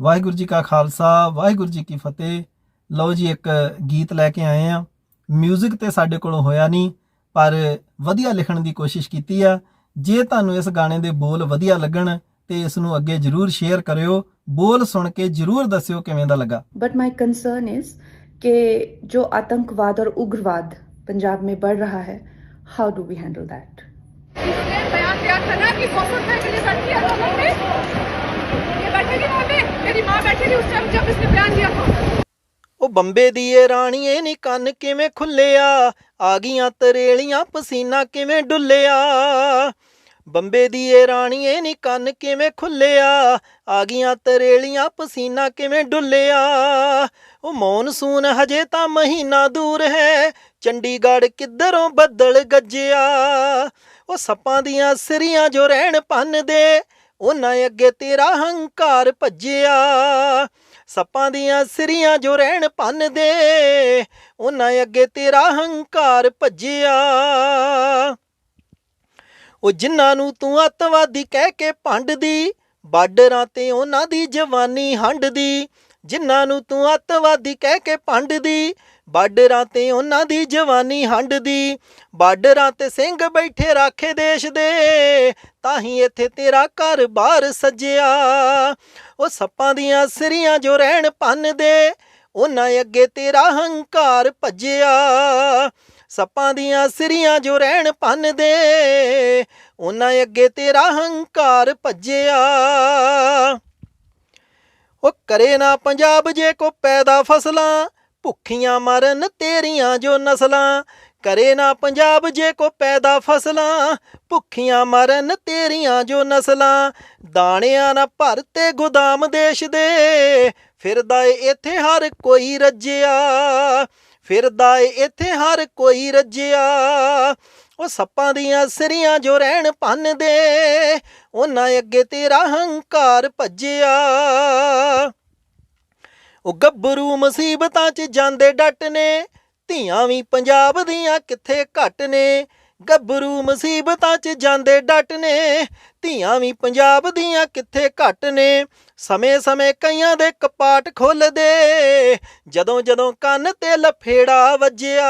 ਵਾਹਿਗੁਰੂ ਜੀ ਕਾ ਖਾਲਸਾ ਵਾਹਿਗੁਰੂ ਜੀ ਕੀ ਫਤਿਹ ਲਓ ਜੀ ਇੱਕ ਗੀਤ ਲੈ ਕੇ ਆਏ ਆ 뮤직 ਤੇ ਸਾਡੇ ਕੋਲੋਂ ਹੋਇਆ ਨਹੀਂ ਪਰ ਵਧੀਆ ਲਿਖਣ ਦੀ ਕੋਸ਼ਿਸ਼ ਕੀਤੀ ਆ ਜੇ ਤੁਹਾਨੂੰ ਇਸ ਗਾਣੇ ਦੇ ਬੋਲ ਵਧੀਆ ਲੱਗਣ ਤੇ ਇਸ ਨੂੰ ਅੱਗੇ ਜਰੂਰ ਸ਼ੇਅਰ ਕਰਿਓ ਬੋਲ ਸੁਣ ਕੇ ਜਰੂਰ ਦੱਸਿਓ ਕਿਵੇਂ ਦਾ ਲੱਗਾ बट माई कंसर्न इज कि जो आतंकवाद और उग्रवाद पंजाब में बढ़ रहा है how do we handle that इसने बयान दिया था ना कि सौ सौ रुपए के लिए बैठी है लोगों पे ये बैठेगी वहाँ पे मेरी माँ बैठी थी उस टाइम जब इसने बयान दिया था ਉਹ ਬੰਬੇ ਦੀ ਏ ਰਾਣੀਏ ਨੀ ਕੰਨ ਕਿਵੇਂ ਖੁੱਲਿਆ ਆ ਗਈਆਂ ਤਰੇਲੀਆਂ ਪਸੀਨਾ ਕਿਵੇਂ ਡੁੱਲਿਆ ਬੰਬੇ ਦੀ ਏ ਰਾਣੀਏ ਨੀ ਕੰਨ ਕਿਵੇਂ ਖੁੱਲਿਆ ਆ ਗਈਆਂ ਤਰੇਲੀਆਂ ਪਸੀਨਾ ਕਿਵੇਂ ਡੁੱਲਿਆ ਉਹ ਮੌਨਸੂਨ ਹਜੇ ਤਾਂ ਮਹੀਨਾ ਦੂਰ ਹੈ ਚੰਡੀਗੜ੍ਹ ਕਿੱਧਰੋਂ ਬੱਦਲ ਗੱਜਿਆ ਉਹ ਸੱਪਾਂ ਦੀਆਂ ਸਿਰੀਆਂ ਜੋ ਰਹਿਣ ਪੰਨਦੇ ਉਹਨਾਂ ਅੱਗੇ ਤੇਰਾ ਹੰਕਾਰ ਭੱਜਿਆ। ਸੱਪਾਂ ਦੀਆਂ ਸਿਰੀਆਂ ਜੋ ਰਹਿਣ ਭੰਨ ਦੇ, ਉਹਨਾਂ ਅੱਗੇ ਤੇਰਾ ਹੰਕਾਰ ਭੱਜਿਆ। ਉਹ ਜਿਨ੍ਹਾਂ ਨੂੰ ਤੂੰ ਅੱਤਵਾਦੀ ਕਹਿ ਕੇ ਭੰਡਦੀ, ਬਾਰਡਰਾਂ ਤੇ ਉਹਨਾਂ ਦੀ ਜਵਾਨੀ ਹੰਡਦੀ ਜਿਨ੍ਹਾਂ ਨੂੰ ਤੂੰ ਅੱਤਵਾਦੀ ਕਹਿ ਕੇ ਭੰਡਦੀ ਬਾਰਡਰਾਂ ਤੇ ਉਹਨਾਂ ਦੀ ਜਵਾਨੀ ਹੰਡਦੀ ਬਾਰਡਰਾਂ ਤੇ ਸਿੰਘ ਬੈਠੇ ਰਾਖੇ ਦੇਸ਼ ਦੇ, ਤਾਂ ਹੀ ਇੱਥੇ ਤੇਰਾ ਘਰ-ਬਾਰ ਸਜਿਆ। ਉਹ ਸੱਪਾਂ ਦੀਆਂ ਸਿਰੀਆਂ ਜੋ ਰਹਿਣ ਪੰਨਦੇ ਉਹਨਾਂ ਅੱਗੇ ਤੇਰਾ ਹੰਕਾਰ ਭੱਜਿਆ। ਸੱਪਾਂ ਦੀਆਂ ਸਿਰੀਆਂ ਜੋ ਰਹਿਣ ਪੰਨਦੇ ਉਹਨਾਂ ਅੱਗੇ ਤੇਰਾ ਹੰਕਾਰ ਭੱਜਿਆ। ਉਹ ਕਰੇ ਨਾ ਪੰਜਾਬ ਜੇ ਕੋ ਪੈਦਾ ਫਸਲਾਂ, ਭੁੱਖੀਆਂ ਮਰਨ ਤੇਰੀਆਂ ਜੋ ਨਸਲਾਂ। ਕਰੇ ਨਾ ਪੰਜਾਬ ਜੇ ਕੋ ਪੈਦਾ ਫਸਲਾਂ, ਭੁੱਖੀਆਂ ਮਰਨ ਤੇਰੀਆਂ ਜੋ ਨਸਲਾਂ। ਦਾਣਿਆਂ ਨਾ ਭਰ ਤੇ ਗੋਦਾਮ ਦੇਸ਼ ਦੇ, ਫਿਰਦਾ ਏ ਇੱਥੇ ਹਰ ਕੋਈ ਰੱਜਿਆ। ਫਿਰਦਾ ਏ ਇੱਥੇ ਹਰ ਕੋਈ ਰੱਜਿਆ। ਉਹ ਸੱਪਾਂ ਦੀਆਂ ਸਿਰੀਆਂ ਜੋ ਰਹਿਣ ਭੰਨਦੇ ਉਹਨਾਂ ਅੱਗੇ ਤੇਰਾ ਹੰਕਾਰ ਭੱਜਿਆ। ਉਹ ਗੱਭਰੂ ਮੁਸੀਬਤਾਂ 'ਚ ਜਾਂਦੇ ਡੱਟ ਨੇ, ਧੀਆਂ ਵੀ ਪੰਜਾਬ ਦੀਆਂ ਕਿੱਥੇ ਘੱਟ ਨੇ। ਗੱਭਰੂ ਮੁਸੀਬਤਾਂ 'ਚ ਜਾਂਦੇ ਡੱਟ ਨੇ, ਧੀਆਂ ਵੀ ਪੰਜਾਬ ਦੀਆਂ ਕਿੱਥੇ ਘੱਟ ਨੇ। ਸਮੇਂ-ਸਮੇਂ ਕਈਆਂ ਦੇ ਕਪਾਟ ਖੋਲਦੇ, ਜਦੋਂ ਜਦੋਂ ਕੰਨ ਤੇ ਲਫੇੜਾ ਵੱਜਿਆ,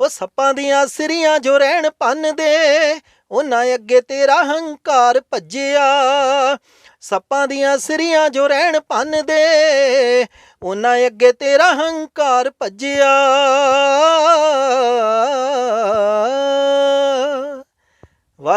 ਉਹ ਸੱਪਾਂ ਦੀਆਂ ਸਿਰੀਆਂ ਜੋ ਰਹਿਣ ਪੰਨਦੇ ਉਹਨਾਂ ਅੱਗੇ ਤੇਰਾ ਹੰਕਾਰ ਭੱਜਿਆ। ਸੱਪਾਂ ਦੀਆਂ ਸਿਰੀਆਂ ਜੋ ਰਹਿਣ ਪੰਨਦੇ ਉਹਨਾਂ ਅੱਗੇ ਤੇਰਾ ਹੰਕਾਰ ਭੱਜਿਆ।